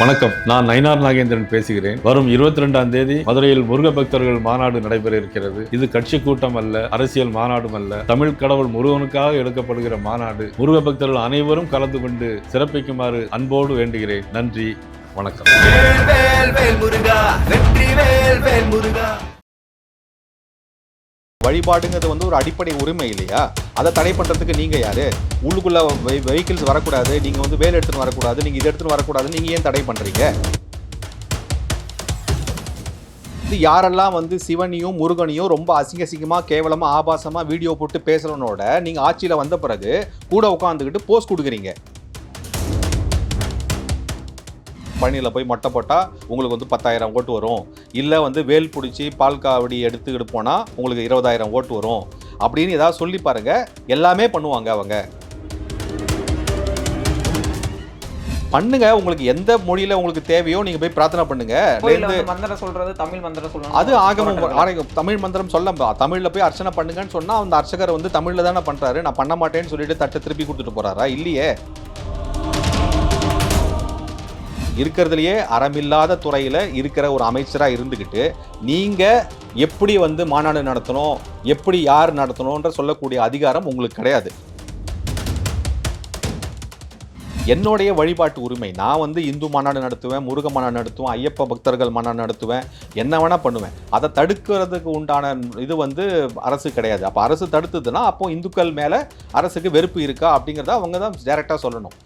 வணக்கம். நான் நயினார் நாகேந்திரன் பேசுகிறேன். வரும் இருபத்தி ரெண்டாம் தேதி மதுரையில் முருக பக்தர்கள் மாநாடு நடைபெற இருக்கிறது. இது கட்சி கூட்டம் அல்ல அரசியல் மாநாடும் அல்ல. தமிழ் கடவுள் முருகனுக்காக எடுக்கப்படுகிற மாநாடு. முருக பக்தர்கள் அனைவரும் கலந்து கொண்டு சிறப்பிக்குமாறு அன்போடு வேண்டுகிறேன். நன்றி. வணக்கம். வழிபாடுங்கிறது வந்து ஒரு அடிப்படை உரிமை இல்லையா? அதை தடை பண்ணுறதுக்கு நீங்கள் யார்? உள்ளுக்குள்ளே வெஹிக்கிள்ஸ் வரக்கூடாது நீங்கள் வந்து வேலை எடுத்துன்னு வரக்கூடாது நீங்கள் இதை எடுத்துன்னு வரக்கூடாது நீங்கள் ஏன் தடை பண்ணுறீங்க இது யாரெல்லாம் வந்து சிவனையும் முருகனையும் ரொம்ப அசிங்க அசிங்கமாக கேவலமாக ஆபாசமாக வீடியோ போட்டு பேசுகிறவனோட நீங்கள் ஆட்சியில் வந்த பிறகு கூட உட்காந்துக்கிட்டு போஸ்ட் கொடுக்குறீங்க. பழனியில் போய் மொட்டை போட்டால் உங்களுக்கு வந்து பத்தாயிரம் ஓட்டு வரும். இல்லை வந்து வேல் பிடிச்சி பால் காவடி எடுத்துக்கிட்டு போனால் உங்களுக்கு இருபதாயிரம் ஓட்டு வரும். அப்படின்னு ஏதாவது சொல்லி பாருங்க. எல்லாமே பண்ணுவாங்க அவங்க. பண்ணுங்க. உங்களுக்கு எந்த மொழியில உங்களுக்கு தேவையோ நீங்க போய் பிரார்த்தனை பண்ணுங்க. மந்திரம் சொல்றது தமிழ் மந்திரம் சொல்லணும் அது ஆகமம் தமிழ் மந்திரம் சொல்ல தமிழ்ல போய் அர்ச்சனை பண்ணுங்கன்னு சொன்னா அந்த அர்ச்சகர் வந்து தமிழ்ல தானே பண்றாரு. நான் பண்ண மாட்டேன்னு சொல்லிட்டு தட்டை திருப்பி கொடுத்துட்டு போறாரா? இல்லையே. இருக்கிறதுலையே அறமில்லாத துறையில் இருக்கிற ஒரு அமைச்சராக இருந்துக்கிட்டு நீங்கள் எப்படி வந்து மாநாடு நடத்தணும் எப்படி யார் நடத்தணுன்ற சொல்லக்கூடிய அதிகாரம் உங்களுக்கு கிடையாது. என்னுடைய வழிபாட்டு உரிமை நான் வந்து இந்து மாநாடு நடத்துவேன் முருக மாநாடு நடத்துவேன் ஐயப்ப பக்தர்கள் மாநாடு நடத்துவேன் என்ன வேணா பண்ணுவேன். அதை தடுக்கிறதுக்கு உண்டான இது வந்து அரசு கிடையாது. அப்போ அரசு தடுத்ததுன்னா அப்போ இந்துக்கள் மேலே அரசுக்கு வெறுப்பு இருக்கா அப்படிங்கிறத அவங்க தான் டைரெக்டாக சொல்லணும்.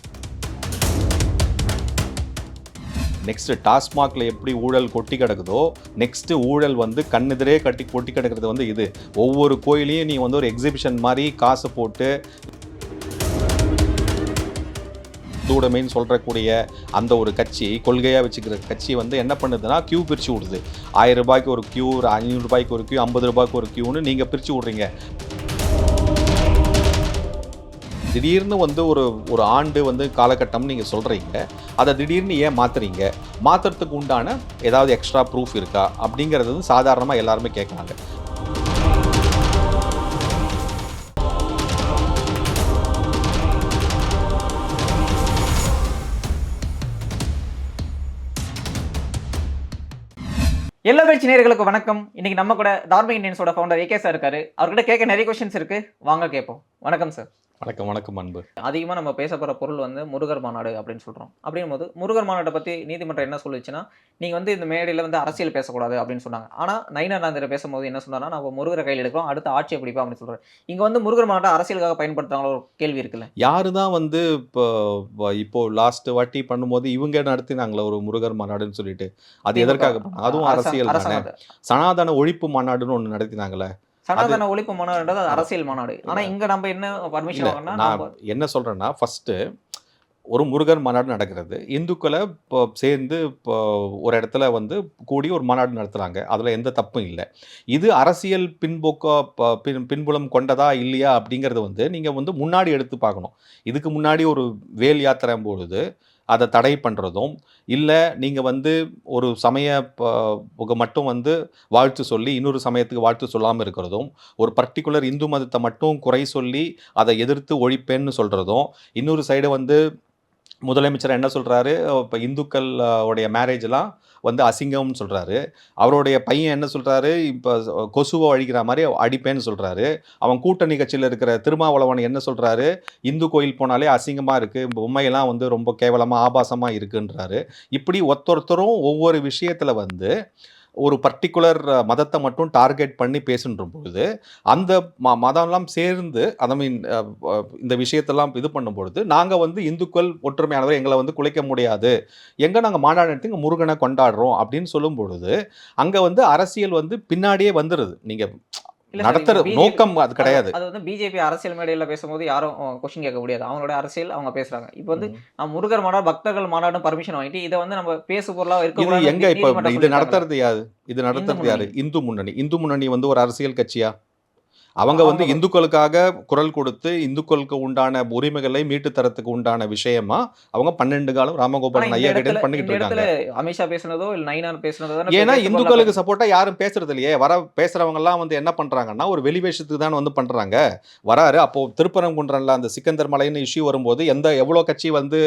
நெக்ஸ்ட் டாஸ்மாக்ல எப்படி ஊழல் கொட்டி கிடக்குதோ நெக்ஸ்ட் ஊழல் வந்து கண்ணெதிரே கட்டி கொட்டி கிடக்கிறது வந்து இது. ஒவ்வொரு கோயிலையும் நீ வந்து ஒரு எக்ஸிபிஷன் மாதிரி காசு போட்டு தூடமைன்னு சொல்கிறக்கூடிய அந்த ஒரு கட்சி கொள்கையாக வச்சுக்கிற கட்சி வந்து என்ன பண்ணுதுன்னா கியூ பிரித்து விடுது. ஆயிரம் ரூபாய்க்கு ஒரு கியூ ஒரு ஐநூறுரூபாய்க்கு ஒரு கியூ ஐம்பது ரூபாய்க்கு ஒரு கியூன்னு நீங்கள் பிரித்து விட்றீங்க. திடீர்னு வந்து ஒரு ஒரு ஆண்டு வந்து காலகட்டம் நீங்கள் சொல்கிறீங்க அதை திடீர்னு ஏன் மாற்றுறீங்க மாற்றுறதுக்கு உண்டான ஏதாவது எக்ஸ்ட்ரா ப்ரூஃப் இருக்கா? அப்படிங்கிறது வந்து சாதாரணமாக எல்லாருமே கேட்குறாங்க எல்லா பேச்சு நேயர்களுக்கு வணக்கம். இன்னைக்கு நம்ம கூட தார்மிக் இண்டியன்ஸோட ஃபவுண்டர் ஏகே சார் இருக்காரு. அவர்கிட்ட கேட்க நிறைய கொஸ்டின்ஸ் இருக்கு. வாங்க கேட்போம். வணக்கம் சார் வணக்கம் வணக்கம் அன்பு. அதிகமாக நம்ம பேச போகிற பொருள் வந்து முருகர் மாநாடு அப்படின்னு சொல்கிறோம் அப்படின்னும் போது முருகர் மாநாட்டை பற்றி நீதிமன்றம் என்ன சொல்லுச்சுன்னா நீங்கள் வந்து இந்த மேடையில் வந்து அரசியல் பேசக்கூடாது அப்படின்னு சொன்னாங்க. ஆனால் நயினார் நாந்திர பேசும்போது என்ன சொன்னார்னா நம்ம முருகரை கையில் எடுக்கிறோம் அடுத்த ஆட்சியை பிடிப்போம் அப்படின்னு சொல்கிறார் இங்கே வந்து முருகர் மாநாட்டை அரசியலுக்காக பயன்படுத்துறாங்களோ ஒரு கேள்வி இருக்குல்ல? யாரு தான் வந்து இப்போ இப்போ லாஸ்ட் வாட்டி பண்ணும்போது இவங்க நடத்தினாங்களே ஒரு முருகர் மாநாடுன்னு சொல்லிட்டு? அது எதற்காக? அதுவும் அரச- அரசியல். சனாதன ஒழிப்பு மாநாடுன்னு ஒன்று நடத்தினாங்களே. சனாதன ஒழிப்பு மாநாடுன்றது அது அரசியல் மாநாடு. ஆனா இங்க நம்ம என்ன பர்மிஷன் வாங்கினா என்ன சொல்றேன்னா ஃபர்ஸ்ட் ஒரு முருகர் மாநாடு நடக்கிறது. இந்துக்களை இப்போ சேர்ந்து இப்போ ஒரு இடத்துல வந்து கூடி ஒரு மாநாடு நடத்துறாங்க. அதில் எந்த தப்பும் இல்லை. இது அரசியல் பின்போக்கா பின் பின்புலம் கொண்டதா இல்லையா அப்படிங்கிறது வந்து நீங்கள் வந்து முன்னாடி எடுத்து பார்க்கணும். இதுக்கு முன்னாடி ஒரு வேல் யாத்திரை பொழுது அதை தடை பண்ணுறதும் இல்லை நீங்கள் வந்து ஒரு சமய மட்டும் வந்து வாழ்த்து சொல்லி இன்னொரு சமயத்துக்கு வாழ்த்து சொல்லாமல் இருக்கிறதும் ஒரு பர்டிகுலர் இந்து மதத்தை மட்டும் குறை சொல்லி அதை எதிர்த்து ஒழிப்பேன்னு சொல்கிறதும் இன்னொரு சைடு வந்து முதலமைச்சர் என்ன சொல்கிறாரு இப்போ இந்துக்கள் உடைய மேரேஜ்லாம் வந்து அசிங்கம்னு சொல்கிறாரு அவருடைய பையன் என்ன சொல்கிறாரு இப்போ கொசுவை அழிக்கிற மாதிரி அடிப்பேன்னு சொல்கிறாரு அவன் கூட்டணி கட்சியில் இருக்கிற திருமாவளவன் என்ன சொல்கிறாரு இந்து கோயில் போனாலே அசிங்கமாக இருக்குது பொம்மையெல்லாம் வந்து ரொம்ப கேவலமாக ஆபாசமாக இருக்குன்றாரு. இப்படி ஒருத்தொருத்தரும் ஒவ்வொரு விஷயத்தில் வந்து ஒரு பர்டிகுலர் மதத்தை மட்டும் டார்கெட் பண்ணி பேசுன்ற பொழுது அந்த ம மதம்லாம் சேர்ந்து ஐ மீன் இந்த விஷயத்தெல்லாம் இது பண்ணும் பொழுது நாங்கள் வந்து இந்துக்கள் ஒற்றுமையானவர் எங்களை வந்து குலைக்க முடியாது. எங்கே நாங்கள் மாநாடு எடுத்து முருகனை கொண்டாடுறோம் அப்படின்னு சொல்லும் பொழுது அங்கே வந்து அரசியல் வந்து பின்னாடியே வந்துடுது நீங்கள் நடத்துற நோக்கம் அது கிடையாது. அது வந்து பிஜேபி அரசியல் மேடையில பேசும்போது யாரும் கொஸ்டின் கேட்க முடியாது. அவங்களோட அரசியல் அவங்க பேசுறாங்க. இப்போ வந்து முருகர் மாநாடு பக்தர்கள் மாநாடு பர்மிஷன் வாங்கிட்டு இதை வந்து நம்ம பேசு பொருளா இது இருக்க எங்க இப்போ இது நடத்துறது யாரு? இது நடத்துறது யாரு? இந்து முன்னணி. இந்து முன்னணி வந்து ஒரு அரசியல் கட்சியா? அவங்க வந்து இந்துக்களுக்காக குரல் கொடுத்து இந்துக்களுக்கு உண்டான உரிமைகளை மீட்டு தரத்துக்கு உண்டான விஷயமா அவங்க பன்னெண்டு காலம் ராமகோபாலன் ஐயா கிட்ட பண்ணிக்கிட்டு இருக்காங்க. அமித்ஷா பேசுனதோ இல்ல நயினார் பேசுனதோ ஏன்னா இந்துக்களுக்கு சப்போர்ட்டா யாரும் பேசுறது இல்லையே. வர பேசுறவங்க எல்லாம் வந்து என்ன பண்றாங்கன்னா ஒரு வெளி வேஷத்துக்கு தான் வந்து பண்றாங்க. வராரு. அப்போ திருப்பரங்குன்றன்ல அந்த சிக்கந்தர் மலைன்னு இஷ்யூ வரும்போது எந்த எவ்வளோ கட்சி வந்து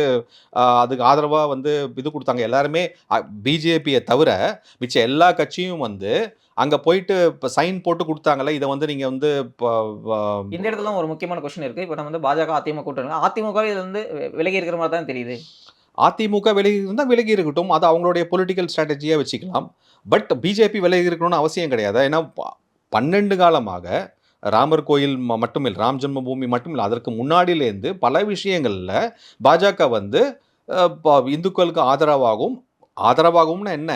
அதுக்கு ஆதரவா வந்து இது கொடுத்தாங்க. எல்லாருமே பிஜேபியை தவிர மிச்ச எல்லா கட்சியும் வந்து அங்க போயிட்டு இப்போ சைன் போட்டு கொடுத்தாங்கல்ல இதை வந்து நீங்க வந்து இப்போ, இந்த இடத்துல ஒரு முக்கியமான கொஸ்டின் இருக்கு. இப்போ நம்ம வந்து பாஜக அதிமுக கூட்டணி அதிமுக இதுல இருந்து விலகி இருக்கிற மாதிரி தான் தெரியுது. அதிமுக விலகி இருந்தால் விலகி இருக்கட்டும். அது அவங்களுடைய பொலிட்டிக்கல் ஸ்ட்ராட்டஜியாக வச்சுக்கலாம். பட் பிஜேபி விலகி இருக்கணும்னு அவசியம் கிடையாது. ஏன்னா பன்னெண்டு காலமாக ராமர் கோயில் ம- மட்டும் இல்லை ராம் ஜென்மபூமி மட்டும் இல்லை அதற்கு முன்னாடியிலேருந்து பல விஷயங்களில் பாஜக வந்து அஹ், ப- இந்துக்களுக்கு ஆதரவாகவும் ஆதரவாகும்னா என்ன?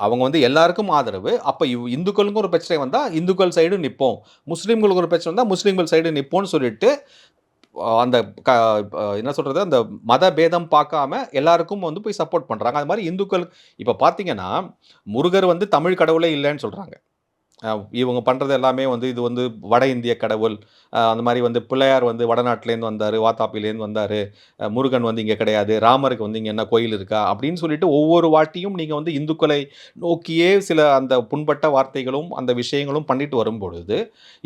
அவங்க வந்து எல்லாருக்கும் ஆதரவு. அப்போ இவ் இந்துக்களுக்கும் ஒரு பிரச்சனை வந்தால் இந்துக்கள் சைடு நிற்போம் முஸ்லீம்களுக்கு ஒரு பிரச்சனை வந்தால் முஸ்லீம்கள் சைடு நிற்போம்னு சொல்லிட்டு அந்த க என்ன சொல்கிறது அந்த மத பேதம் பார்க்காம எல்லாருக்கும் வந்து போய் சப்போர்ட் பண்ணுறாங்க அது மாதிரி இந்துக்கள் இப்போ பார்த்தீங்கன்னா முருகர் வந்து தமிழ் கடவுளே இல்லைன்னு சொல்கிறாங்க இவங்க பண்ணுறது எல்லாமே வந்து இது வந்து வட இந்திய கடவுள். அந்த மாதிரி வந்து பிள்ளையார் வந்து வடநாட்டிலேருந்து வந்தார் வாத்தாப்பிலேருந்து வந்தார். முருகன் வந்து இங்கே கிடையாது ராமருக்கு வந்து இங்கே என்ன கோயில் இருக்கா? அப்படின்னு சொல்லிட்டு ஒவ்வொரு வாட்டியும் நீங்கள் வந்து இந்துக்களை நோக்கியே சில அந்த புண்பட்ட வார்த்தைகளும் அந்த விஷயங்களும் பண்ணிட்டு வரும்பொழுது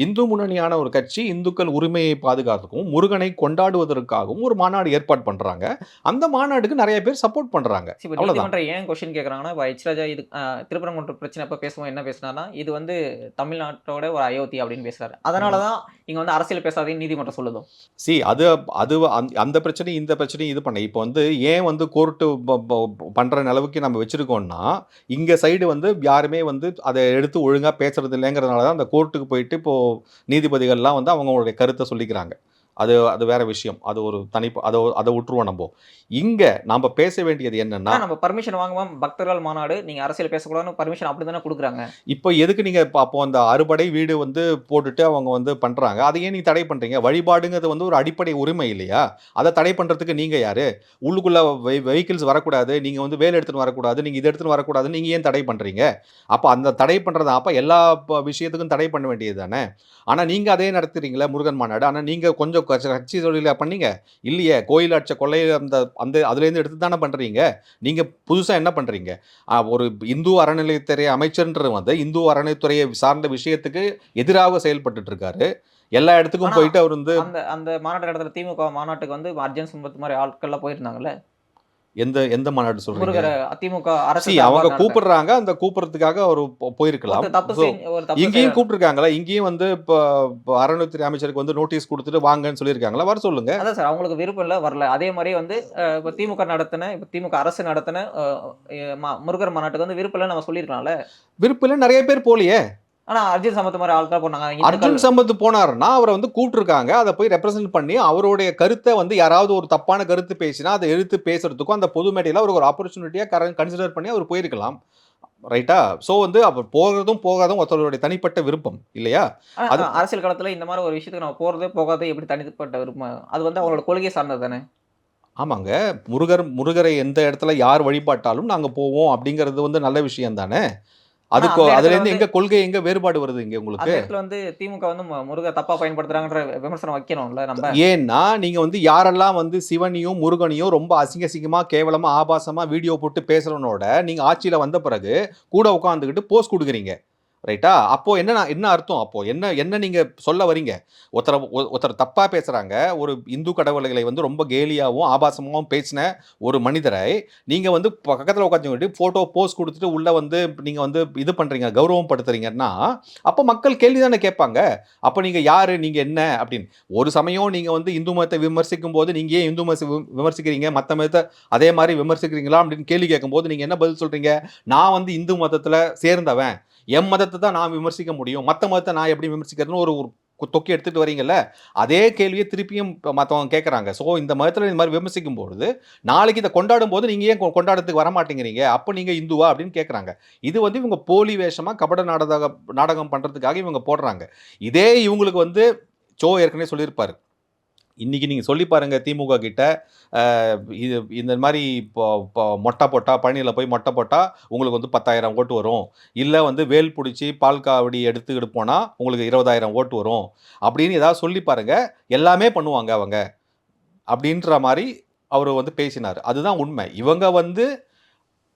இந்து முன்னணியான ஒரு கட்சி இந்துக்கள் உரிமையை பாதுகாத்துக்கவும் முருகனை கொண்டாடுவதற்காகவும் ஒரு மாநாடு ஏற்பாடு பண்ணுறாங்க அந்த மாநாடுக்கு நிறைய பேர் சப்போர்ட் பண்ணுறாங்க. நீதிமன்றம் ஏன் கொஸ்டின் கேட்குறாங்கன்னா இப்போ இது திருப்பரங்குன்ற பிரச்சனை இப்போ பேசுவோம் என்ன பேசுனாருன்னா இது வந்து தமிழ்நாட்டோட ஒரு அயோத்தி அப்படின்னு பேசுறாரு. அதனால தான் இங்கே வந்து அரசியல் பேசாதேன்னு நீதிமன்றம் சொல்லுதோ. சி அது அது அந்த- அந்த பிரச்சனையும் இந்த பிரச்சனையும் இது பண்ண இப்போ வந்து ஏன் வந்து கோர்ட்டு பண்ணுற நிலவுக்கு நம்ம வச்சுருக்கோம்னா இங்கே சைடு வந்து யாருமே வந்து அதை எடுத்து ஒழுங்காக பேசுறது இல்லைங்கிறதுனால தான் அந்த கோர்ட்டுக்கு போயிட்டு இப்போது நீதிபதிகள்லாம் வந்து அவங்களுடைய கருத்தை சொல்லிக்கிறாங்க. அது அது வேற விஷயம். அது ஒரு தனி அதை அதை விட்டுருவோம் நம்ம. இங்கே நாம் பேச வேண்டியது என்னன்னா நம்ம பர்மிஷன் வாங்குவோம். பக்தர்கள் மாநாடு நீங்க அரசியல் பேசக்கூடாதுன்னு பர்மிஷன் அப்படி தானே கொடுக்குறாங்க. இப்போ எதுக்கு நீங்கள் இப்போ அப்போ அந்த அறுபடை வீடு வந்து போட்டுட்டு அவங்க வந்து பண்ணுறாங்க அதை ஏன் நீ தடை பண்ணுறீங்க வழிபாடுங்கிறது வந்து ஒரு அடிப்படை உரிமை இல்லையா? அதை தடை பண்ணுறதுக்கு நீங்கள் யார்? உள்ளுக்குள்ளே வெஹிக்கிள்ஸ் வரக்கூடாது. நீங்கள் வந்து வேலை எடுத்துகிட்டு வரக்கூடாது. நீங்கள் இதை எடுத்துகிட்டு வரக்கூடாது நீங்கள் ஏன் தடை பண்ணுறீங்க அப்போ அந்த தடை பண்ணுறது அப்போ எல்லா விஷயத்துக்கும் தடை பண்ண வேண்டியது தானே? ஆனால் நீங்கள் அதே நடத்துறீங்களே முருகன் மாநாடு. ஆனால் நீங்கள் கொஞ்சம் கட்சி- கட்சி தொழில பண்ணீங்க? இல்லையே கோயில் அடிச்ச கொள்ளை அந்த அந்த அதுலேருந்து எடுத்து தானே பண்ணுறீங்க நீங்கள் புதுசாக என்ன பண்ணுறீங்க ஒரு இந்து அறநிலையத்துறை அமைச்சர்ன்றது வந்து இந்து அறநிலைத்துறையை சார்ந்த விஷயத்துக்கு எதிராக செயல்பட்டுட்டு இருக்காரு எல்லா இடத்துக்கும் போயிட்டு அவர் வந்து அந்த அந்த மாநாட்டு இடத்துல திமுக மாநாட்டுக்கு வந்து அர்ஜுன் சம்பத் மாதிரி ஆட்கள்லாம் போயிருந்தாங்கல்ல? எந்த எந்த மாநாடு சொல்றீங்க? அதிமுக அரசு அவங்க கூப்பிடுறாங்க அந்த கூப்பிடுறதுக்காக அவர் போயிருக்கலாம். இங்கேயும். கூப்பிட்டுருக்காங்களா? இங்கேயும் வந்து இப்போ அறநிலையத்துறை அமைச்சருக்கு வந்து நோட்டீஸ் கொடுத்துட்டு வாங்கன்னு சொல்லியிருக்காங்களா? வர சொல்லுங்க. அதான் சார் அவங்களுக்கு விருப்பம் இல்லை வரல. அதே மாதிரி வந்து இப்போ திமுக நடத்தின இப்போ திமுக அரசு நடத்தின முருகர் மாநாட்டுக்கு வந்து விருப்பம் இல்லை நம்ம சொல்லியிருக்கலாம்ல. விருப்பில் நிறைய பேர் போலியே ஆனா அர்ஜுன் சம்பத் மாதிரி ஆட்கள் போனாங்க. அர்ஜுன் சம்பத் போனாருன்னா அவரை வந்து கூப்பிட்டுருக்காங்க. அதை போய் ரெப்ரசென்ட் பண்ணி அவருடைய கருத்தை வந்து யாராவது ஒரு தப்பான கருத்து பேசினா அதை எடுத்து பேசுறதுக்கும் அந்த பொது மேடையில் அவருக்கு ஒரு ஆப்பர்ச்சுனிட்டியாக கன்சிடர் பண்ணி அவர் போயிருக்கலாம். ரைட்டா ஸோ வந்து அவர் போகிறதும் போகாதும் ஒருத்தருடைய தனிப்பட்ட விருப்பம் இல்லையா? அது- அரசியல் களத்துல இந்த மாதிரி ஒரு விஷயத்துக்கு நம்ம போறதே போகாதே எப்படி தனிப்பட்ட விருப்பம்? அது வந்து அவங்களோட கொள்கை சார்ந்தது தானே? ஆமாங்க. முருகர் முருகரை எந்த இடத்துல யார் வழிபாட்டாலும் நாங்கள் போவோம் அப்படிங்கிறது வந்து நல்ல விஷயம் தானே அதுக்கு அதுலேருந்து வந்து- எங்க கொள்கை எங்க வேறுபாடு வருது இங்க உங்களுக்கு? வந்து திமுக வந்து மு- முருகர் தப்பா பயன்படுத்துறாங்கன்ற விமர்சனம் வைக்கணும்ல நம்ம? ஏன்னா நீங்க வந்து யாரெல்லாம் வந்து சிவனையும் முருகனையும் ரொம்ப அசிங்க அசிங்கமா கேவலமா ஆபாசமா வீடியோ போட்டு பேசுறவனோட நீங்க ஆட்சியில வந்த பிறகு கூட உட்காந்துக்கிட்டு போஸ்ட் கொடுக்குறீங்க. ரைட்டா அப்போ என்ன என்ன அர்த்தம் அப்போ? என்ன என்ன நீங்க சொல்ல வரீங்க ஒருத்தர் ஒருத்தர் தப்பா பேசுறாங்க. ஒரு இந்து கடவுள்களை வந்து ரொம்ப கேலியாகவும் ஆபாசமாகவும் பேசின ஒரு மனிதரை நீங்க வந்து பக்கத்தில் உட்காந்துக்கிட்டு போட்டோ போஸ்ட் கொடுத்துட்டு உள்ள வந்து நீங்க வந்து இது பண்றீங்க கௌரவம் படுத்துறீங்கன்னா அப்போ மக்கள் கேள்வி தானே கேட்பாங்க. அப்போ நீங்கள் யார்? நீங்கள் என்ன? அப்படின்னு. ஒரு சமயம் நீங்கள் வந்து இந்து மதத்தை விமர்சிக்கும் போது நீங்கள் ஏன் இந்து மதத்தை விமர்சிக்கிறீங்க? மற்ற மதத்தை அதே மாதிரி விமர்சிக்கிறீங்களா? அப்படின்னு கேள்வி கேட்கும்போது நீங்கள் என்ன பதில் சொல்கிறீங்க நான் வந்து இந்து மதத்தில் சேர்ந்தவன். என் மதத்தை தான் நான் விமர்சிக்க முடியும். மற்ற மதத்தை நான் எப்படி விமர்சிக்கிறதுன்னு ஒரு ஒரு தொக்கி எடுத்துகிட்டு வரீங்கல்ல அதே கேள்வியை திருப்பியும் இப்போ மற்றவங்க கேட்குறாங்க ஸோ இந்த மதத்தில் இந்த மாதிரி விமர்சிக்கும் பொழுது நாளைக்கு இதை கொண்டாடும் போது நீங்கள் ஏன் கொ- கொண்டாடத்துக்கு வர மாட்டேங்கிறீங்க அப்போ நீங்கள் இந்துவா அப்படின்னு கேட்குறாங்க இது வந்து இவங்க போலி வேஷமாக கபட நாடக நாடகம் பண்ணுறதுக்காக இவங்க போடுறாங்க. இதே இவங்களுக்கு வந்து சோ ஏற்கனவே சொல்லியிருப்பார். இன்றைக்கி நீங்கள் சொல்லி பாருங்கள் திமுக கிட்ட இது இந்த மாதிரி இப்போ இப்போ மொட்டை போட்டால் பழனியில் போய் மொட்டை போட்டால் உங்களுக்கு வந்து பத்தாயிரம் ஓட்டு வரும். இல்லை வந்து வேல் பிடிச்சி பால் காவடி எடுத்துக்கிட்டு போனால் உங்களுக்கு இருபதாயிரம் ஓட்டு வரும். அப்படின்னு ஏதாவது சொல்லி பாருங்கள் எல்லாமே பண்ணுவாங்க அவங்க. அப்படின்ற மாதிரி அவர் வந்து பேசினார். அதுதான் உண்மை. இவங்க வந்து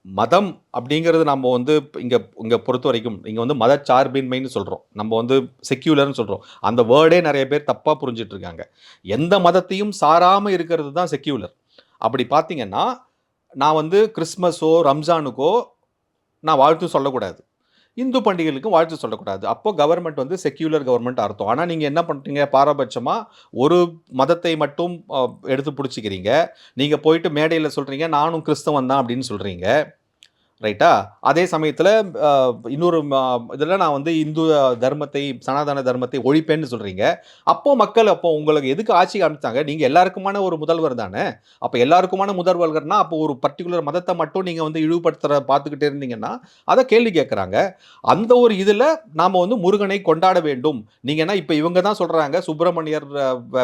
மதம் அப்படிங்கிறது நம்ம வந்து இங்கே இங்கே பொறுத்த வரைக்கும் இங்கே வந்து மதச்சார்பின்மைன்னு சொல்கிறோம் நம்ம வந்து செக்யூலர்னு சொல்கிறோம் அந்த வேர்டே நிறைய பேர் தப்பாக புரிஞ்சிட்டு இருக்காங்க எந்த மதத்தையும் சாராமல் இருக்கிறது தான் செக்யூலர் அப்படி பார்த்தீங்கன்னா நான் வந்து கிறிஸ்மஸோ ரம்ஜானுக்கோ நான் வாழ்த்து சொல்லக்கூடாது. இந்து பண்டிகைகளுக்கும் வாழ்த்து சொல்லக்கூடாது. அப்போ கவர்மெண்ட் வந்து செக்யூலர் கவர்மெண்ட் அர்த்தம். ஆனால் நீங்கள் என்ன பண்ணுறீங்க பாரபட்சமாக ஒரு மதத்தை மட்டும் எடுத்து பிடிச்சிக்கிறீங்க. நீங்கள் போயிட்டு மேடையில் சொல்கிறீங்க நானும் கிறிஸ்தவன் தான் அப்படின்னு சொல்கிறீங்க ரைட்டா? அதே சமயத்தில் இன்னொரு இதில் நான் வந்து இந்து தர்மத்தை சனாதன தர்மத்தை ஒழிப்பேன்னு சொல்கிறீங்க அப்போது மக்கள் அப்போ உங்களுக்கு எதுக்கு ஆட்சி காமிச்சாங்க? நீங்கள் எல்லாருக்குமான ஒரு முதல்வர் தானே? அப்போ எல்லாருக்குமான முதல்வர்னா அப்போ ஒரு பர்டிகுலர் மதத்தை மட்டும் நீங்கள் வந்து இழிவுபடுத்துகிற பார்த்துக்கிட்டே இருந்தீங்கன்னா அதை கேள்வி கேட்குறாங்க. அந்த ஒரு இதில் நாம் வந்து முருகனை கொண்டாட வேண்டும். நீங்கள் இப்போ இவங்க தான் சொல்கிறாங்க சுப்பிரமணியர்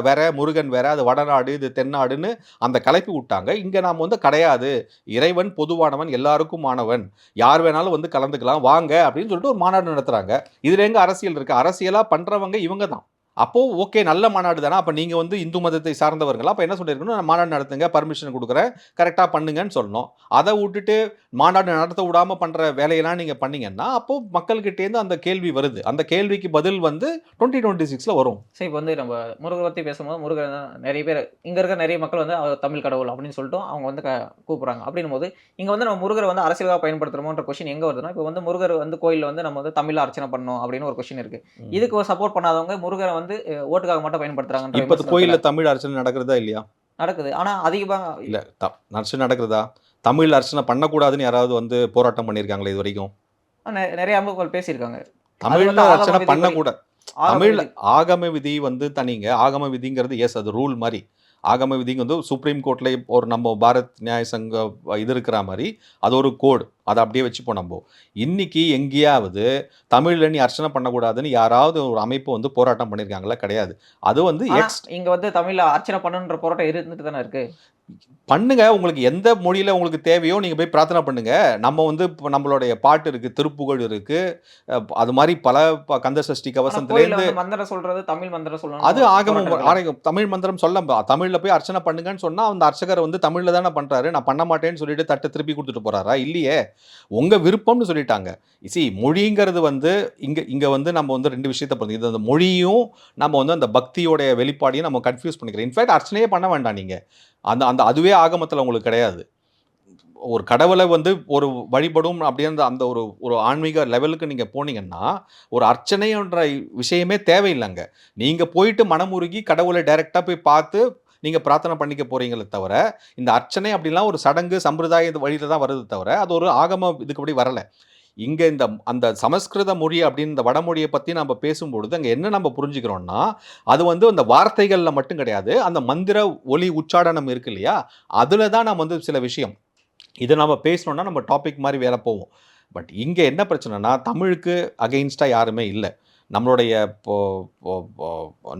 வேற முருகன் வேற அது வடநாடு இது தென்னாடுன்னு அந்த கலப்பி விட்டாங்க. இங்கே நாம் வந்து கிடையாது. இறைவன் பொதுவானவன் எல்லாருக்கும் மாணவன் யார் வேணாலும் வந்து கலந்துக்கலாம் வாங்க அப்படின்னு சொல்லிட்டு ஒரு மாநாடு நடத்துகிறாங்க இதில் எங்கே அரசியல் இருக்குது அரசியலாக பண்ணுறவங்க இவங்க தான் அப்போ ஓகே நல்ல மாநாடு தானே. அப்போ நீங்கள் வந்து இந்து மதத்தை சார்ந்தவர்களா. அப்போ என்ன சொல்லியிருக்கணும்? நான் மாநாடு நடத்துங்க பர்மிஷன் கொடுக்குறேன் கரெக்டாக பண்ணுங்கன்னு சொல்லணும். அதை விட்டுட்டு மாநாடு நடத்த விடாமல் பண்ணுற வேலையெல்லாம் நீங்கள் பண்ணீங்கன்னா அப்போ மக்கள்கிட்டேருந்து அந்த கேள்வி வருது. அந்த கேள்விக்கு பதில் வந்து டுவெண்ட்டி டுவெண்ட்டி சிக்ஸில் வரும். சரி இப்போ வந்து நம்ம முருகர் பற்றி பேசும்போது முருகர் தான் நிறைய பேர் இங்கே இருக்க நிறைய மக்கள் வந்து அவர் தமிழ் கடவுள் அப்படின்னு சொல்லிட்டு அவங்க வந்து க கூப்பிட்றாங்க. அப்படின்னும் போது இங்கே வந்து நம்ம முருகரை வந்து அரசியலாக பயன்படுத்துகிறோமோன்ற கொஷின் எங்கே வருதுன்னா இப்போ வந்து முருகர் வந்து கோயிலில் வந்து நம்ம வந்து தமிழில் அர்ச்சனை பண்ணணும் அப்படின்னு ஒரு கொஷின் இருக்குது இதுக்கு சப்போர்ட் பண்ணாதவங்க முருகரை வந்து ஓட்டுக்காக மட்டும் பயன்படுத்துறாங்க இப்போ கோயிலில் தமிழ் அர்ச்சனை நடக்கிறதா இல்லையா? நடக்குது. ஆனால் அதிகமாக இல்லை த அர்ச்சனை நடக்கிறதா தமிழ் அர்ச்சனை பண்ணக்கூடாதுன்னு யாராவது வந்து போராட்டம் பண்ணியிருக்காங்களே இது வரைக்கும் நிறைய அமைப்புகள் பேசியிருக்காங்க. தமிழ்ல விதிப்படி- பண்ணக்கூடாது தமிழ் ஆகம விதி வந்து தனிங்க. ஆகம விதிங்கிறது எஸ் அது ரூல் மாதிரி. ஆகம விதிங்க வந்து சுப்ரீம் கோர்ட்ல ஒரு நம்ம பாரத் நியாய சங்க இது இருக்கிற மாதிரி அது ஒரு கோடு அதை அப்படியே வச்சுப்போம் நம்ம. இன்னைக்கு எங்கேயாவது தமிழ்ல நீ அர்ச்சனை பண்ணக்கூடாதுன்னு யாராவது ஒரு அமைப்பு வந்து போராட்டம் பண்ணியிருக்காங்களா கிடையாது. அது வந்து எக்ஸ் இங்க வந்து தமிழ்ல அர்ச்சனை பண்ணுன்ற போராட்டம் இருந்துட்டு தானே இருக்கு? பண்ணுங்க. உங்களுக்கு எந்த மொழியில உங்களுக்கு தேவையோ நீங்க போய் பிரார்த்தனை பண்ணுங்க. நம்ம வந்து இப்போ நம்மளுடைய பாட்டு இருக்கு திருப்புகழ் இருக்கு. அஹ் அது மாதிரி பல ப- கந்த சஷ்டி ஆனா கவசத்துல கோயில்ல இருந்து வந்து மந்திரம் சொல்றது தமிழ் மந்திரம் சொல்லணும் அது ஆகமம். ஆரோக்கியம் தமிழ் மந்திரம் சொல்ல தமிழ்ல போய் அர்ச்சனை பண்ணுங்கன்னு சொன்னா அந்த அர்ச்சகர் வந்து தமிழ்ல தானே பண்றாரு. நான் பண்ண மாட்டேன்னு சொல்லிட்டு தட்டு திருப்பி கொடுத்துட்டு போறாரா? இல்லையே. உங்கள் விருப்பம்னு சொல்லிட்டாங்க. இசி மொழிங்கிறது வந்து இங்கே இங்கே வந்து நம்ம வந்து ரெண்டு விஷயத்த பண்ணி இது அந்த மொழியும் நம்ம வந்து அந்த பக்தியோடைய வெளிப்பாடையும் நம்ம கன்ஃபியூஸ் பண்ணிக்கிறோம். இன்ஃபேக்ட் அர்ச்சனையே பண்ண வேண்டாம் நீங்கள் அந்த அந்த அதுவே ஆகமத்தில் உங்களுக்கு கிடையாது. ஒரு கடவுளை வந்து ஒரு வழிபடும் அப்படின்ற அந்த ஒரு ஒரு ஆன்மீக லெவலுக்கு நீங்கள் போனீங்கன்னா ஒரு அர்ச்சனைன்ற விஷயமே தேவையில்லைங்க. நீங்கள் போயிட்டு மனமுருகி கடவுளை டைரெக்டாக போய் பார்த்து நீங்கள் பிரார்த்தனை பண்ணிக்க போகிறீங்களே தவிர இந்த அர்ச்சனை அப்படிலாம் ஒரு சடங்கு சம்பிரதாய வழியில் தான் வருது தவிர அது ஒரு ஆகம இதுக்குப்படி வரலை. இங்கே இந்த அந்த சமஸ்கிருத மொழி அப்படின்னு இந்த வடமொழியை பற்றி நம்ம பேசும்பொழுது அங்கே என்ன நம்ம புரிஞ்சுக்கிறோம்னா அது வந்து அந்த வார்த்தைகளில் மட்டும் கிடையாது அந்த மந்திர ஒலி உச்சாடனம் இருக்கு இல்லையா அதில் தான் நம்ம வந்து சில விஷயம். இதை நம்ம பேசணுன்னா நம்ம டாபிக் மாதிரி வேலை போவோம். பட் இங்கே என்ன பிரச்சனைனா தமிழுக்கு அகெயின்ஸ்டாக யாருமே இல்லை. நம்மளுடைய இப்போ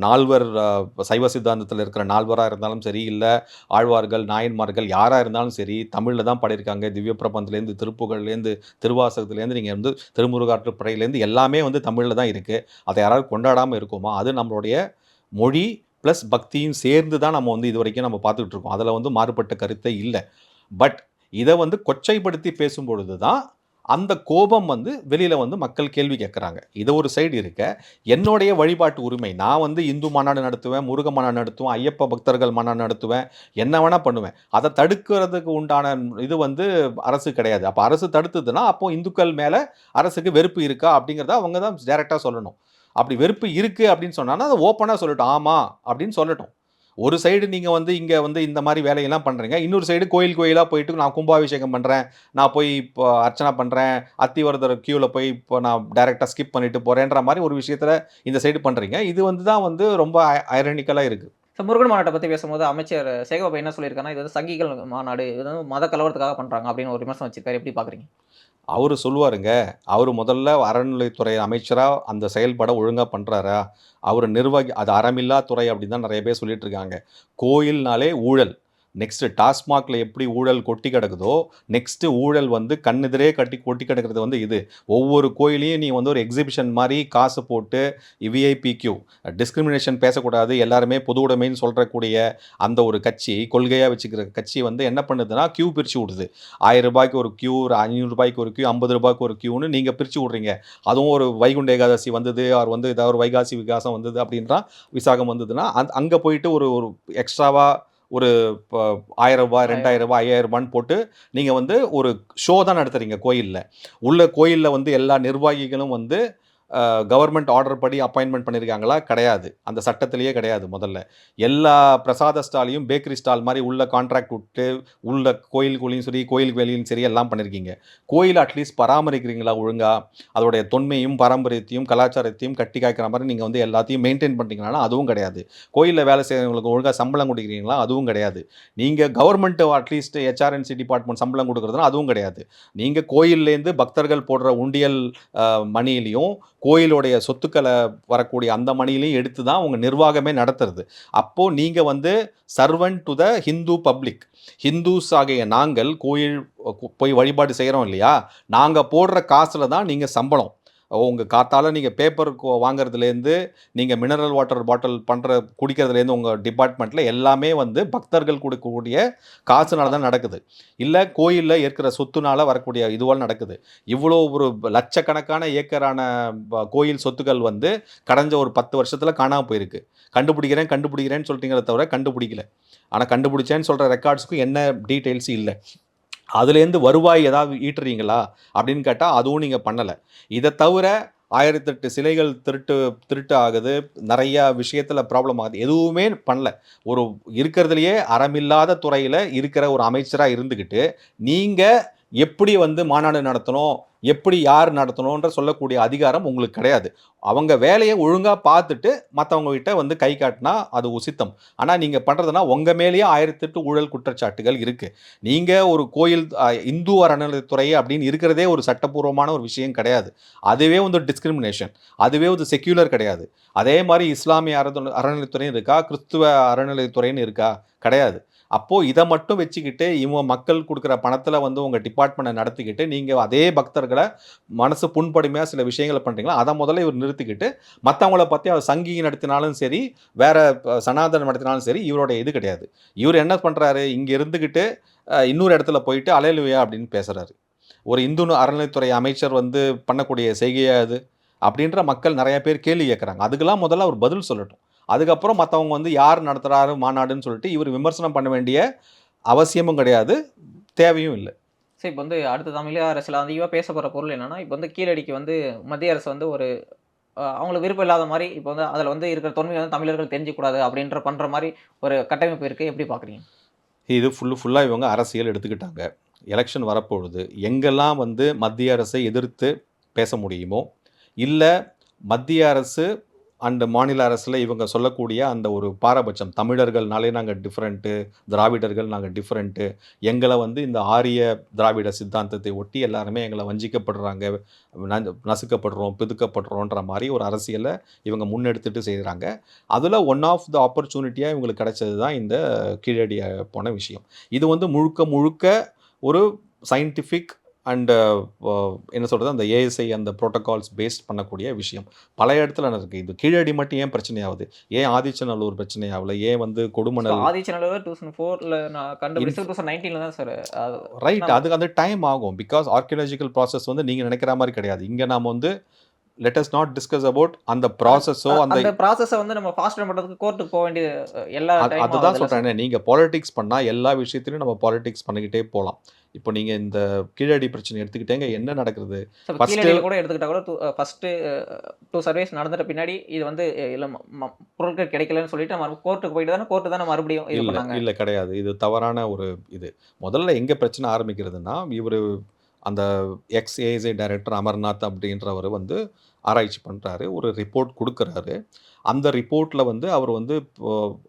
நால்வர் சைவ சித்தாந்தத்தில் இருக்கிற நால்வராக இருந்தாலும் சரி இல்லை ஆழ்வார்கள் நாயன்மார்கள் யாராக இருந்தாலும் சரி தமிழில் தான் பாடியிருக்காங்க. திவ்ய பிரபந்தத்துலேருந்து திருப்புகள்லேருந்து திருவாசகத்துலேருந்து நீங்கள் வந்து திருமுருகாற்று படையிலேருந்து எல்லாமே வந்து தமிழில் தான் இருக்குது அதை யாராவது கொண்டாடாமல் இருக்குமா? அது நம்மளுடைய மொழி ப்ளஸ் பக்தியும் சேர்ந்து தான் நம்ம வந்து இது வரைக்கும் நம்ம பார்த்துக்கிட்டு இருக்கோம். அதில் வந்து மாறுபட்ட கருத்தே இல்லை. பட் இதை வந்து கொச்சைப்படுத்தி பேசும்பொழுது தான் அந்த கோபம் வந்து வெளியில் வந்து மக்கள் கேள்வி கேட்குறாங்க இது ஒரு சைடு இருக்க என்னுடைய வழிபாட்டு உரிமை நான் வந்து இந்து மாநாடு நடத்துவேன் முருக மாநாடு நடத்துவேன் ஐயப்ப பக்தர்கள் மாநாடு நடத்துவேன் என்ன வேணால் பண்ணுவேன். அதை தடுக்கிறதுக்கு உண்டான இது வந்து அரசு கிடையாது. அப்போ அரசு தடுத்ததுன்னா அப்போ இந்துக்கள் மேலே அரசுக்கு வெறுப்பு இருக்கா அப்படிங்கிறத அவங்க தான் டேரெக்டாக சொல்லணும். அப்படி வெறுப்பு இருக்குது அப்படின்னு சொன்னால் அதை ஓப்பனாக சொல்லட்டும். ஆமாம் அப்படின்னு சொல்லட்டும். ஒரு சைடு நீங்கள் வந்து இங்கே வந்து இந்த மாதிரி வேலையெல்லாம் பண்ணுறீங்க இன்னொரு சைடு கோயில் கோயிலாக போயிட்டு நான் கும்பாபிஷேகம் பண்ணுறேன் நான் போய் இப்போ அர்ச்சனை பண்ணுறேன் அத்திவரதர் க்யூவில் போய் இப்போ நான் டைரெக்டாக ஸ்கிப் பண்ணிட்டு போகிறேன்ற மாதிரி ஒரு விஷயத்தில் இந்த சைடு பண்ணுறீங்க இது வந்து தான் வந்து ரொம்ப ஐரனிக்கலாக இருக்குது ஸோ முருகன் மாநாட்டை பற்றி பேசும்போது அமைச்சர் சேகபாபு என்ன சொல்லியிருக்காங்கன்னா இது வந்து சங்கிகள் மாநாடு இது வந்து மத கலவரத்துக்காக பண்ணுறாங்க அப்படின்னு ஒரு விமர்சனம் வச்சிருக்காரு. எப்படி பார்க்குறீங்க அவர் சொல்லுவாருங்க அவர் முதல்ல அறநிலைத்துறை அமைச்சராக அந்த செயல்பட ஒழுங்காக பண்ணுறாரா அவர் நிர்வாகி அது அறமில்லா துறை அப்படின்னு தான் நிறைய பேர் சொல்லிட்டு இருக்காங்க. கோயில்னாலே ஊழல். நெக்ஸ்ட் டாஸ்மாகில் எப்படி ஊழல் கொட்டி கிடக்குதோ நெக்ஸ்ட் ஊழல் வந்து கண்ணெதிரே கட்டி கொட்டி கிடக்கிறது வந்து இது. ஒவ்வொரு கோயிலையும் நீ வந்து ஒரு எக்ஸிபிஷன் மாதிரி காசு போட்டு விஐபி கியூ டிஸ்கிரிமினேஷன் பேசக்கூடாது எல்லாருமே பொது உடைமைன்னு சொல்கிறக்கூடிய அந்த ஒரு கட்சி கொள்கையாக வச்சுக்கிற கட்சி வந்து என்ன பண்ணுதுன்னா கியூ பிரித்து விடுது. ஆயிரம் ரூபாய்க்கு ஒரு கியூ ஒரு ஐநூறு ரூபாய்க்கு ஒரு கியூ ஐம்பது ரூபாய்க்கு ஒரு கியூன்னு நீங்கள் பிரித்து விட்றீங்க. அதுவும் ஒரு வைகுண்ட ஏகாதசி வந்தது அவர் வந்து ஏதாவது ஒரு வைகாசி விகாசம் வந்தது அப்படின்றா விசாகம் வந்ததுன்னா அந் அங்கே போயிட்டு ஒரு ஒரு எக்ஸ்ட்ராவாக ஒரு இப்போ ஆயிரம் ரூபாய் ரெண்டாயிரம் ரூபாய் ஐயாயிரம் ரூபான்னு போட்டு நீங்கள் வந்து ஒரு ஷோ தான் நடத்துறீங்க கோயிலில். உள்ள கோயிலில் வந்து எல்லா நிர்வாகிகளும் வந்து கவர்மெண்ட் ஆர்டர் படி அப்பாயின்மெண்ட் பண்ணியிருக்காங்களா கிடையாது. அந்த சட்டத்திலேயே கிடையாது முதல்ல. எல்லா பிரசாத ஸ்டாலையும் பேக்கரி ஸ்டால் மாதிரி உள்ள கான்ட்ராக்ட் விட்டு உள்ள கோயிலுக்குள்ளேயும் சரி கோயிலுக்கு வெளியும் சரி எல்லாம் பண்ணியிருக்கீங்க கோயில் அட்லீஸ்ட் பராமரிக்கிறீங்களா ஒழுங்காக அதோடைய தொன்மையும் பாரம்பரியத்தையும் கலாச்சாரத்தையும் கட்டி காய்க்கிற மாதிரி நீங்கள் வந்து எல்லாத்தையும் மெயின்டைன் பண்ணுறீங்களா அதுவும் கிடையாது. கோயிலில் வேலை செய்கிறவங்களுக்கு ஒழுங்காக சம்பளம் கொடுக்குறீங்களா? அதுவும் கிடையாது. நீங்கள் கவர்மெண்ட் அட்லீஸ்ட் ஹெச்ஆர்என்சி டிபார்ட்மெண்ட் சம்பளம் கொடுக்குறதுனா அதுவும் கிடையாது. நீங்கள் கோயில்லேருந்து பக்தர்கள் போடுற உண்டியல் மணிலையும் மணியிலையும் கோயிலுடைய சொத்துக்களை வரக்கூடிய அந்த மணியிலையும் எடுத்து தான் உங்கள் நிர்வாகமே நடத்துறது. அப்போது நீங்கள் வந்து servant to the Hindu public Hindus ஆகிய நாங்கள் கோயில் போய் வழிபாடு செய்கிறோம் இல்லையா? நாங்கள் போடுற காசில் தான் நீங்கள் சம்பளம். உங்கள் காத்தால் நீங்கள் பேப்பர் வாங்குறதுலேருந்து நீங்கள் மினரல் வாட்டர் பாட்டில் பண்ணுற குடிக்கிறதுலேருந்து உங்கள் டிபார்ட்மெண்ட்டில் எல்லாமே வந்து பக்தர்கள் கொடுக்கக்கூடிய காசுனால தான் நடக்குது. இல்லை கோயிலில் இருக்கிற சொத்துனால் வரக்கூடிய இதுவால் நடக்குது. இவ்வளோ ஒரு லட்சக்கணக்கான ஏக்கரான கோயில் சொத்துக்கள் வந்து கடந்த ஒரு பத்து வருஷத்தில் காணாமல் போயிருக்கு. கண்டுபிடிக்கிறேன் கண்டுபிடிக்கிறேன்னு சொல்லிட்டீங்களே தவிர கண்டுபிடிக்கல. ஆனால் கண்டுபிடிச்சேன்னு சொல்கிற ரெக்கார்ட்ஸுக்கும் என்ன டீட்டெயில்ஸ் இல்லை. அதுலேருந்து வருவாய் ஏதாவது ஈட்டுறீங்களா? அப்படின்னு கேட்டால் அதுவும் நீங்கள் பண்ணலை. இதை தவிர ஆயிரத்தெட்டு சிலைகள் திருட்டு திருட்டு ஆகுது. நிறையா விஷயத்தில் ப்ராப்ளம் ஆகுது. எதுவுமே பண்ணல. ஒரு இருக்கிறதுலையே அறமில்லாத துறையில் இருக்கிற ஒரு அமைச்சராக இருந்துக்கிட்டு நீங்கள் எப்படி வந்து மாநாடு நடத்தணும் எப்படி யார் நடத்தணுன்ற சொல்லக்கூடிய அதிகாரம் உங்களுக்கு கிடையாது. அவங்க வேலையை ஒழுங்காக பார்த்துட்டு மற்றவங்க கிட்ட வந்து கை காட்டினா அது உசித்தம். ஆனால் நீங்கள் பண்ணுறதுனா உங்கள் மேலேயே ஆயிரத்தெட்டு ஊழல் குற்றச்சாட்டுகள் இருக்குது நீங்கள் ஒரு கோயில் இந்து அறநிலையத்துறை அப்படின்னு இருக்கிறதே ஒரு சட்டப்பூர்வமான ஒரு விஷயம் கிடையாது. அதுவே வந்து டிஸ்கிரிமினேஷன் அதுவே வந்து செக்யூலர் கிடையாது. அதே மாதிரி இஸ்லாமிய அறநிலை அறநிலைத்துறையும் இருக்கா? கிறிஸ்துவ அறநிலையத்துறைன்னு இருக்கா? கிடையாது. அப்போது இதை மட்டும் வச்சுக்கிட்டு இவங்க மக்கள் கொடுக்குற பணத்தில் வந்து உங்கள் டிபார்ட்மெண்ட்டை நடத்திக்கிட்டு நீங்கள் அதே பக்தர்களை மனசு புண்படுமையாக சில விஷயங்களை பண்ணுறீங்களா அதை முதல்ல இவர் நிறுத்திக்கிட்டு மற்றவங்கள பற்றி அவர் சங்கி நடத்தினாலும் சரி வேறு சனாதனம் நடத்தினாலும் சரி இவரோட இது கிடையாது. இவர் என்ன பண்ணுறாரு இங்கே இருந்துக்கிட்டு இன்னொரு இடத்துல போயிட்டு அலையலுவையா அப்படின்னு பேசுகிறாரு ஒரு இந்து அறநிலைத்துறை அமைச்சர் வந்து பண்ணக்கூடிய செய்கையா அது? அப்படின்ற மக்கள் நிறைய பேர் கேள்வி கேட்குறாங்க. அதுக்கெல்லாம் முதல்ல அவர் பதில் சொல்லட்டும். அதுக்கப்புறம் மற்றவங்க வந்து யார் நடத்துகிறாரு மாநாடுன்னு சொல்லிட்டு இவர் விமர்சனம் பண்ண வேண்டிய அவசியமும் கிடையாது தேவையும் இல்லை. சரி இப்போ வந்து அடுத்த தமிழக அரசில் அதிகமாக பேச போகிற பொருள் என்னன்னா இப்போ வந்து கீழடிக்கு வந்து மத்திய அரசு வந்து ஒரு அவங்களுக்கு விருப்பம் இல்லாத மாதிரி இப்போ வந்து அதில் வந்து இருக்கிற தொன்மை வந்து தமிழர்கள் தெரிஞ்சுக்கூடாது அப்படின்ற பண்ணுற மாதிரி ஒரு கட்டமைப்பு இருக்குது எப்படி பார்க்குறீங்க இது ஃபுல்லு ஃபுல்லாக இவங்க அரசியல் எடுத்துக்கிட்டாங்க. எலெக்ஷன் வரப்பொழுது எங்கெல்லாம் வந்து மத்திய அரசை எதிர்த்து பேச முடியுமோ இல்லை மத்திய அரசு அண்டு மாநில அரசில் இவங்க சொல்லக்கூடிய அந்த ஒரு பாரபட்சம் தமிழர்கள்னாலே நாங்கள் டிஃப்ரெண்ட்டு திராவிடர்கள் நாங்கள் டிஃப்ரெண்ட்டு எங்களை வந்து இந்த ஆரிய திராவிட சித்தாந்தத்தை ஒட்டி எல்லாருமே எங்களை வஞ்சிக்கப்படுறாங்க ந- நசுக்கப்படுறோம் பிதுக்கப்படுறோன்ற மாதிரி ஒரு அரசியலை இவங்க முன்னெடுத்துட்டு செய்கிறாங்க அதில் ஒன் ஆஃப் த ஆப்பர்ச்சுனிட்டியாக இவங்களுக்கு கிடைச்சது தான் இந்த கீழடியாக போன விஷயம். இது வந்து முழுக்க முழுக்க ஒரு சயின்டிஃபிக் அண்டு என்ன சொல்கிறது அந்த ஏஎஸ்ஐ அந்த ப்ரோட்டோகால்ஸ் பேஸ்ட் பண்ணக்கூடிய விஷயம். பல இடத்துல இருக்குது இது கீழடி மட்டும் ஏன் பிரச்சனையாகுது? ஏன் ஆதிச்சநல்லூர் பிரச்சனையாகல? ஏன் வந்து கொடுமணல் ஆதிச்சனல் டூ தௌசண்ட் ஃபோரில் நான் டூ தௌசண்ட் நைன்டீனில் தான் சார் ரைட் அதுக்கு அந்த டைம் ஆகும். பிகாஸ் ஆர்கியலாஜிக்கல் ப்ராசஸ் வந்து நீங்கள் நினைக்கிற மாதிரி கிடையாது. இங்கே நாம் வந்து let us not discuss about அந்த ப்ராசஸோ அந்த ப்ராசஸை வந்து நம்ம ஃபாஸ்ட் பண்ணுறதுக்கு கோர்ட்டுக்கு போக வேண்டியது அஹ், எல்லா அதுதான் சொல்கிறேன் நீங்கள் பாலிடிக்ஸ் பண்ணால் எல்லா விஷயத்திலையும் நம்ம பாலிடிக்ஸ் பண்ணிக்கிட்டே போகலாம் இப்போ நீங்கள் இந்த கீழடி பிரச்சனை எடுத்துக்கிட்டேங்க என்ன First- கீழடியில் கூட எடுத்துக்கிட்டா கூட ஃபஸ்ட்டு டூ சர்வேஸ் நடந்துட்ட பின்னாடி இது வந்து இல்ல பொருட்கள் கிடைக்கலன்னு சொல்லிட்டு நம்ம கோர்ட்டுக்கு போயிட்டு தானே கோர்ட்டு தானே மறுபடியும் இல்லை இல்லை கிடையாது. இது தவறான ஒரு இது. முதல்ல எங்கே பிரச்சனை ஆரம்பிக்கிறதுனா இவர் அந்த எக்ஸ் ஏஎஸ்ஐ டைரக்டர் அமர்நாத் அப்படின்றவர் வந்து ஆராய்ச்சி பண்ணுறாரு ஒரு ரிப்போர்ட் கொடுக்குறாரு. அந்த ரிப்போர்ட்டில் வந்து அவர் வந்து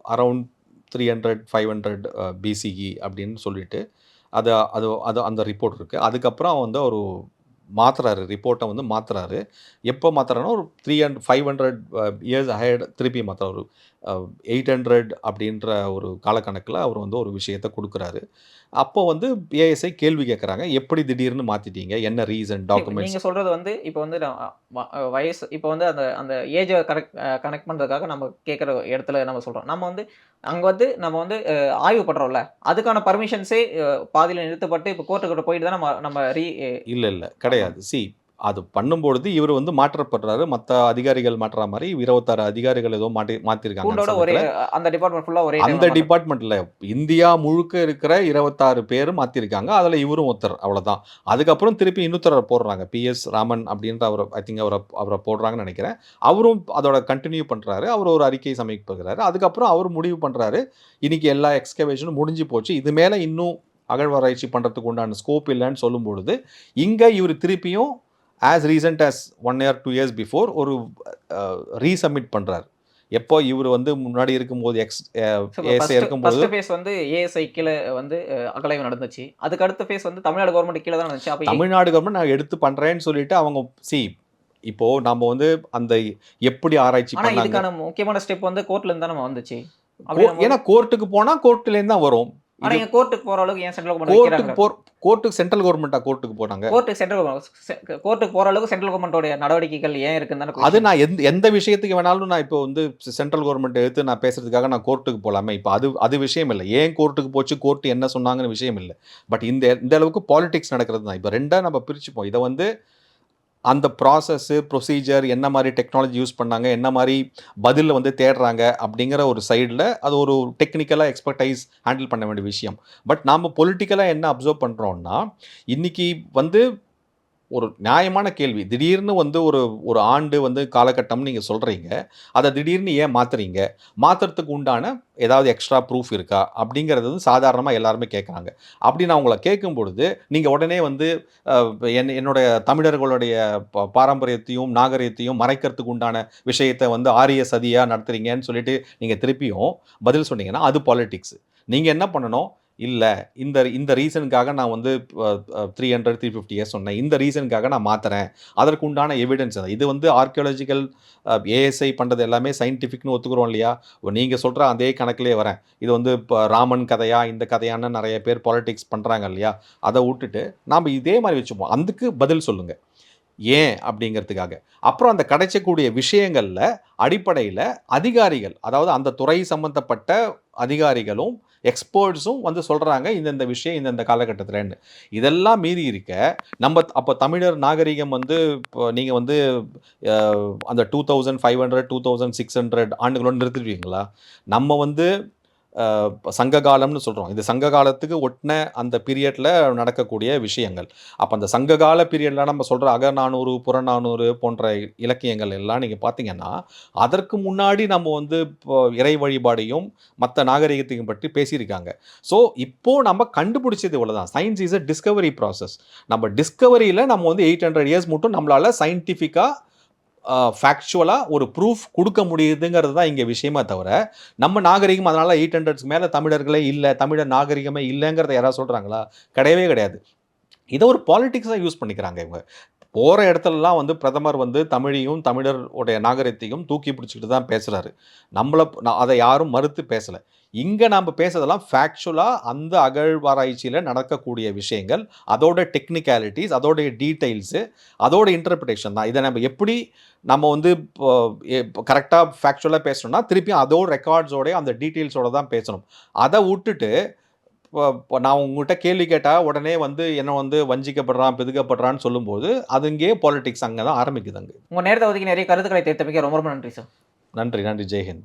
around three hundred five hundred BCE அப்படின்னு சொல்லிட்டு அது அது அது அந்த ரிப்போர்ட் இருக்குது அதுக்கப்புறம் வந்து ஒரு மாத்துறாரு ரிப்போர்ட்டை வந்து மாத்துறாரு. எப்போ மாத்துறாருன்னா ஒரு three hundred five hundred years height திருப்பி மாத்துறாரு. ஒரு எயிட் ஹண்ட்ரட் அப்படின்ற ஒரு காலக்கணக்கில் அவர் வந்து ஒரு விஷயத்தை கொடுக்குறாரு. அப்போ வந்து ஏஎஸ்ஐ கேள்வி கேட்குறாங்க எப்படி திடீர்னு மாற்றிட்டீங்க என்ன ரீசன் டாக்குமெண்ட்ஸ் நீங்க சொல்றது வந்து இப்போ வந்து வயசு இப்போ வந்து அந்த அந்த ஏஜை கரெக்ட் கனெக்ட் பண்றதுக்காக நம்ம கேட்குற இடத்துல நம்ம சொல்றோம். நம்ம வந்து அங்க வந்து நம்ம வந்து ஆய்வு பண்றோம்ல அதுக்கான பர்மிஷன்ஸே பாதியில நிறுத்தப்பட்டு இப்போ கோர்ட்டுக்கிட்ட போயிட்டு தான் நம்ம நம்ம ரீ இல்லை இல்லை கிடையாது. சி அது பண்ணும்பொழுது இவர் வந்து மாற்றப்படுறாரு. மற்ற அதிகாரிகள் மாற்றுற மாதிரி இருபத்தாறு அதிகாரிகள் ஏதோ மாட்டி மாற்றிருக்காங்க ஒரே அந்த டிபார்ட்மெண்ட் ஃபுல்லா ஒரே அந்த டிபார்ட்மெண்ட்ல இந்தியா முழுக்க இருக்கிற இருபத்தாறு பேர் மாத்திருக்காங்க. அதுல இவரும் ஒருத்தர் அவ்வளவுதான். அதுக்கப்புறம் திருப்பி இன்னொருத்தரை போடுறாங்க. பிஎஸ் ராமன் அப்படின்ற அவரை ஐ திங்க் அவரை அவரை போடுறாங்கன்னு நினைக்கிறேன். அவரும் அதோட கண்டினியூ பண்றாரு. அவர் ஒரு அறிக்கை சமர்ப்பிக்கிறாரு. அதுக்கப்புறம் அவர் முடிவு பண்றாரு. இன்னைக்கு எல்லா எக்ஸ்கவேஷனும் முடிஞ்சு போச்சு. இது மேல இன்னும் அகழ்வாராய்ச்சி பண்றதுக்கு உண்டான ஸ்கோப் இல்லைன்னு சொல்லும் பொழுது இங்க இவர் திருப்பியும் as recent as one year two years before ஒரு ரீசப்மிட் பண்றாரு. எப்போ இவர் வந்து முன்னாடி இருக்கும்போது எக்ஸ் ஏஎஸ்ஐ இருக்கும்போது? ஃபேஸ் வந்து ஏஎஸ்ஐ கீழே வந்து அஹ், அகலாய்வு நடந்துச்சு. அதுக்கு அடுத்த ஃபேஸ் வந்து தமிழ்நாடு கவர்மெண்ட் கீழே தான் நடந்துச்சு. அப்போ தமிழ்நாடு கவர்மெண்ட் நான் எடுத்து பண்றேன்னு சொல்லிட்டு அவங்க சி இப்போ நம்ம வந்து அந்த எப்படி ஆராய்ச்சி பண்ணாங்க? இதுக்கான முக்கியமான ஸ்டெப் வந்து கோர்ட்ல இருந்து தான் நம்ம வந்துச்சு. ஏன்னா கோர்ட்டுக்கு போனா கோர்ட்ல இருந்து தான் வரும். ஆனா எங்க கோர்ட்டுக்கு போற அளவுக்கு ஏன் சென்ட்ரல் கோர்ட்டுக்கு வைக்கிறாங்க? போ கோர்ட்டுக்கு சென்ட்ரல் கவர்மெண்டா கோர்ட்டுக்கு போனாங்க. கோர்ட்டுக்கு சென்ட்ரல் கோர்ட்டுக்கு போற அளவுக்கு சென்ட்ரல் கவர்மெண்டோட நடவடிக்கைகள் ஏன் இருக்குன்னு அது. நான் எந்த எந்த விஷயத்துக்கு வேணாலும் நான் இப்போ வந்து சென்ட்ரல் கவர்மெண்ட் எடுத்து நான் பேசுறதுக்காக நான் கோர்ட்டுக்கு போலாமே. இப்போ அது அது விஷயம் இல்லை. ஏன் கோர்ட்டுக்கு போச்சு? கோர்ட் என்ன சொன்னாங்கன்னு விஷயம் இல்லை. பட் இந்த இந்த அளவுக்கு பாலிடிக்ஸ் நடக்கிறது தான். இப்போ ரெண்டா நம்ம பிரிச்சுப்போம். இதை வந்து அந்த ப்ராசஸ்ஸு ப்ரொசீஜர் என்ன மாதிரி டெக்னாலஜி யூஸ் பண்ணாங்க என்ன மாதிரி பதிலில் வந்து தேடுறாங்க அப்படிங்கிற ஒரு சைடில் அது ஒரு டெக்னிக்கலாக எக்ஸ்பர்டைஸ் ஹேண்டில் பண்ண வேண்டிய விஷயம். பட் நாம் பொலிட்டிக்கலாக என்ன அப்சர்வ் பண்ணுறோன்னா இன்றைக்கி வந்து ஒரு நியாயமான கேள்வி. திடீர்னு வந்து ஒரு ஒரு ஆண்டு வந்து காலகட்டம் நீங்கள் சொல்கிறீங்க அதை திடீர்னு ஏன் மாற்றுறீங்க மாற்றுறதுக்கு உண்டான ஏதாவது எக்ஸ்ட்ரா ப்ரூஃப் இருக்கா? அப்படிங்கிறது வந்து சாதாரணமாக எல்லாருமே கேட்குறாங்க அப்படி நான் உங்களை கேட்கும் பொழுது நீங்கள் உடனே வந்து என் என்னுடைய தமிழர்களுடைய ப- பாரம்பரியத்தையும் நாகரிகத்தையும் மறைக்கிறதுக்கு உண்டான விஷயத்தை வந்து ஆரிய சதியாக நடத்துகிறீங்கன்னு சொல்லிட்டு நீங்கள் திருப்பியும் பதில் சொன்னீங்கன்னா அது பாலிட்டிக்ஸ் நீங்கள் என்ன பண்ணணும்? இல்லை இந்த இந்த ரீசனுக்காக நான் வந்து three hundred three fifty years சொன்னேன். இந்த ரீசனுக்காக நான் மாற்றுறேன் அதற்கு உண்டான எவிடன்ஸ் இது வந்து ஆர்கியாலஜிக்கல் ஏஎஸ்ஐ பண்ணுறது எல்லாமே சயின்டிஃபிக்னு ஒத்துக்கிறோம் இல்லையா? நீங்கள் சொல்கிற அதே கணக்கிலே வரேன். இது வந்து இப்போ ராமன் கதையா இந்த கதையான நிறைய பேர் பாலிடிக்ஸ் பண்ணுறாங்க இல்லையா? அதை விட்டுட்டு நாம் இதே மாதிரி வச்சுப்போம். அதுக்கு பதில் சொல்லுங்கள் ஏன்? அப்படிங்கிறதுக்காக. அப்புறம் அந்த கிடைச்சக்கூடிய விஷயங்களில் அடிப்படையில் அதிகாரிகள் அதாவது அந்த துறை சம்பந்தப்பட்ட அதிகாரிகளும் எக்ஸ்பர்ட்ஸும் வந்து சொல்கிறாங்க இந்தந்த விஷயம் இந்தந்த காலகட்டத்தில்னு இதெல்லாம் மீறி இருக்க நம்ம அப்போ தமிழர் நாகரிகம் வந்து இப்போ நீங்கள் வந்து அந்த two thousand five hundred two thousand six hundred ஆண்டுகளோடு நிறுத்திடுவீங்களா நம்ம வந்து சங்க காலம்னு சொல்கிறோம் இது சங்க காலத்துக்கு ஒட்டின அந்த பீரியடில் நடக்கக்கூடிய விஷயங்கள். அப்போ அந்த சங்ககால பீரியடில் நம்ம சொல்கிற அகநானூறு புறநானூறு போன்ற இலக்கியங்கள் எல்லாம் நீங்கள் பார்த்தீங்கன்னா அதற்கு முன்னாடி நம்ம வந்து இப்போ இறை வழிபாடையும் மற்ற நாகரிகத்தையும் பற்றி பேசியிருக்காங்க. ஸோ இப்போது நம்ம கண்டுபிடிச்சது இவ்வளோ தான் science is a discovery process நம்ம டிஸ்கவரியில் நம்ம வந்து எயிட் ஹண்ட்ரட் இயர்ஸ் மட்டும் நம்மளால் சயின்டிஃபிக்காக ஃபேக்சுவலாக ஒரு ப்ரூஃப் கொடுக்க முடியுதுங்கிறது தான் இங்கே விஷயமா தவிர நம்ம நாகரிகம் அதனால் எயிட் ஹண்ட்ரட்ஸ்க்கு மேலே தமிழர்களே இல்லை தமிழர் நாகரிகமே இல்லைங்கிறத யாராவது சொல்கிறாங்களா கிடையவே கிடையாது. இதை ஒரு பாலிட்டிக்ஸாக யூஸ் பண்ணிக்கிறாங்க இவங்க. போகிற இடத்துலலாம் வந்து பிரதமர் வந்து தமிழையும் தமிழருடைய நாகரிகத்தையும் தூக்கி பிடிச்சிக்கிட்டு தான் பேசுகிறாரு நம்மளை அதை யாரும் மறுத்து பேசலை. இங்கே நாம் பேசுறதெல்லாம் ஃபேக்சுவலாக அந்த அகழ்வாராய்ச்சியில் நடக்கக்கூடிய விஷயங்கள் அதோட டெக்னிக்காலிட்டிஸ் அதோடைய டீட்டெயில்ஸு அதோட இன்டர்பிரிட்டேஷன் தான். இதை நம்ம எப்படி நம்ம வந்து கரெக்டாக ஃபேக்சுவலாக பேசணும்னா திருப்பி அதோட ரெக்கார்ட்ஸோட அந்த டீட்டெயில்ஸோட தான் பேசணும். அதை விட்டுட்டு இப்போ நான் உங்ககிட்ட கேள்வி கேட்டால் உடனே வந்து என்ன வந்து வஞ்சிக்கப்படுறான் பிதுக்கப்படுறான்னு சொல்லும்போது அது இங்கே பாலிடிக்ஸ் அங்கே தான் ஆரம்பிக்குது அங்கே. உங்க நேரத்தை ஒதுக்கி நிறைய கருத்துக்களை தேர்த்தமைக்க ரொம்ப ரொம்ப நன்றி சார் நன்றி நன்றி. ஜெய்ஹிந்த்.